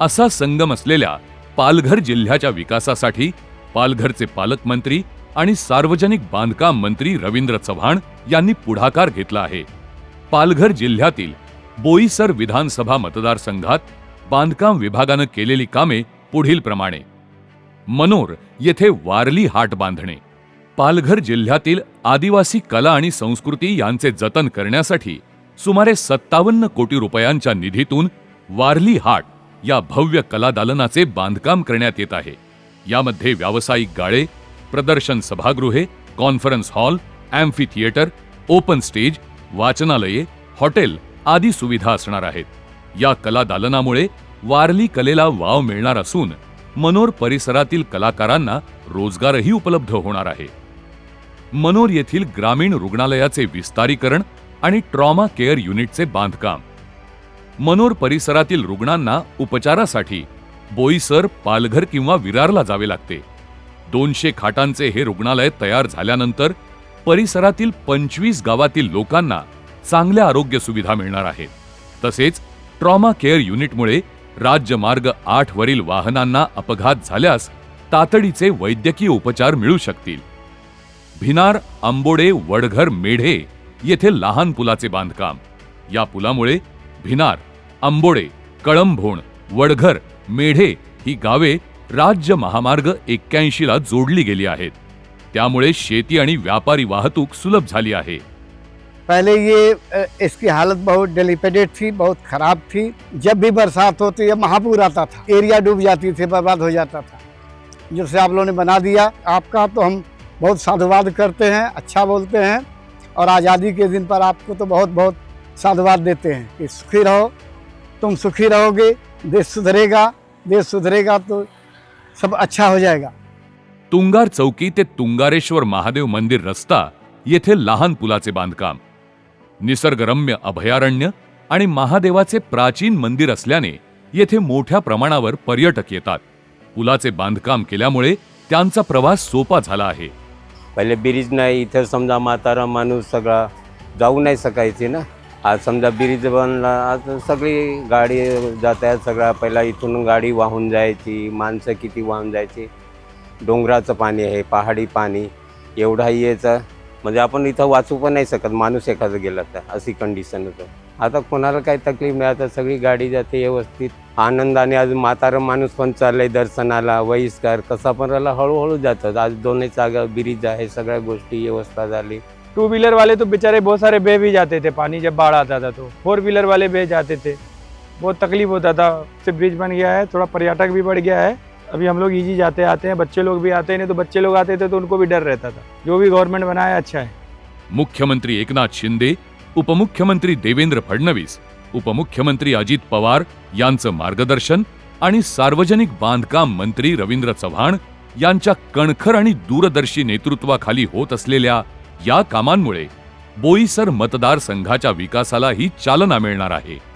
असा संगम असलेल्या पालघर जिल्ह्याच्या विकासासाठी पालघरचे पालकमंत्री आणि सार्वजनिक बांधकाम मंत्री रवींद्र चव्हाण यांनी पुढाकार घेतला आहे. पालघर जिल्ह्यातील बोईसर विधानसभा मतदारसंघात बांधकाम विभागानं केलेली कामे पुढील प्रमाणे. मनोर येथे वारली हाट बांधणे. पालघर जिल्ह्यातील आदिवासी कला आणि संस्कृती यांचे जतन करण्यासाठी सुमारे सत्तावन्न कोटी रुपयांच्या निधीतून वारली हाट या भव्य कलादालनाचे बांधकाम करण्यात येत आहे. यामध्ये व्यावसायिक गाळे प्रदर्शन सभागृहे conference hall amphitheatre open stage वाचनालये हॉटेल आदी सुविधा असणार आहेत. या कलादालनामुळे वारली कलेला वाव मिळणार असून मनोर परिसरातील कलाकारांना रोजगारही उपलब्ध होणार आहे. मनोर येथील ग्रामीण रुग्णालयाचे विस्तारीकरण आणि ट्रॉमा केअर युनिटचे बांधकाम मनोर परिसरातील रुग्णांना उपचारासाठी बोईसर पालघर किंवा विरारला जावे लागते. दोनशे खाटांचे हे रुग्णालय तयार झाल्यानंतर परिसरातील पंचवीस गावातील लोकांना चांगल्या आरोग्य सुविधा मिळणार आहेत. तसेच ट्रॉमा केअर युनिटमुळे राज्यमार्ग आठ वरील वाहनांना अपघात झाल्यास तातडीचे वैद्यकीय उपचार मिळू शकतील. भिनार आंबोडे वडघर मेढे येथे लहान पुलाचे बांधकाम. या पुलामुळे भिनार, आंबोडे, कळंभोण, वडघर, मेढे ही गावे राज्य महामार्ग एक्क्याऐंशी ला जोडली गेली आहेत. त्यामुळे शेती आणि व्यापारी वाहतूक सुलभ झाली आहे. पहले ये इसकी हालत बहुत डिलीपेडेड थी, बहुत खराब थी। जब भी बरसात होती है महापूर आता था। एरिया डूब जाती थी, बर्बाद हो जाता था। जिससे आप लोगों ने बना दिया। आपका तो हम बहुत साधुवाद करते हैं अच्छा बोलते हैं, और आज़ादी के दिन पर आपको तो बहुत बहुत साधुवाद देते हैं कि सुखी रहो तुम सुखी रहोगे देश सुधरेगा देश सुधरेगा तो सब अच्छा हो जाएगा। तुंगार चौकी ते तुंगारेश्वर महादेव मंदिर रस्ता येथे लहान पुलाचे बांधकाम निसर्गरम्य अभयारण्य आणि महादेवाचे प्राचीन मंदिर असल्याने येथे मोठ्या प्रमाणावर पर्यटक येतात. पुलाचे बांधकाम केल्यामुळे त्यांचा प्रवास सोपा झाला आहे. पहिले ब्रिज नाही इथं समजा म्हातारा माणूस सगळा जाऊ नाही सकायचे ना? आज समजा ब्रिज बनला आज सगळी गाडी जातात सगळा पहिला इथून गाडी वाहून जायची माणसं किती वाहून जायची. डोंगराचं पाणी आहे पहाडी पाणी एवढा यायचं म्हणजे आपण इथं वाचू पण नाही शकत माणूस एखादं गेला तर अशी कंडिशन होतं. आता कोणाला काही तकलीफ नाही आता सगळी गाडी जाते व्यवस्थित. आनंदाने आज म्हातारं माणूस पण चाललंय दर्शनाला वहिष्कार कसा पण राहिला हळूहळू जातात. आज दोन्ही जागा ब्रिज आहे सगळ्या गोष्टी व्यवस्था झाली. टू व्हीलर वाले तो बेचारे बहुत सारे बह भी जाते थे पानी जब बाढ़ आता था तो। फोर व्हीलर वाले बह जाते थे। बहुत तकलीफ होता था से ब्रिज बन गया है थोड़ा पर्यटक भी बढ़ गया है। अभी हम लोग इजी जाते आते हैं बच्चे लोग भी आते हैं नहीं तो बच्चे लोग आते थे तो उनको भी डर रहता था। जो भी गवर्नमेंट बनाया अच्छा है। मुख्यमंत्री एकनाथ शिंदे उपमुख्यमंत्री देवेंद्र फडणवीस उपमुख्यमंत्री अजित पवार यांचं मार्गदर्शन आणि सार्वजनिक बांधकाम मंत्री रवींद्र चव्हाण यांच्या कणखर आणि दूरदर्शी नेतृत्वाखाली होत असलेल्या या कामांमुळे बोईसर मतदारसंघाच्या विकासालाही चालना मिळणार आहे.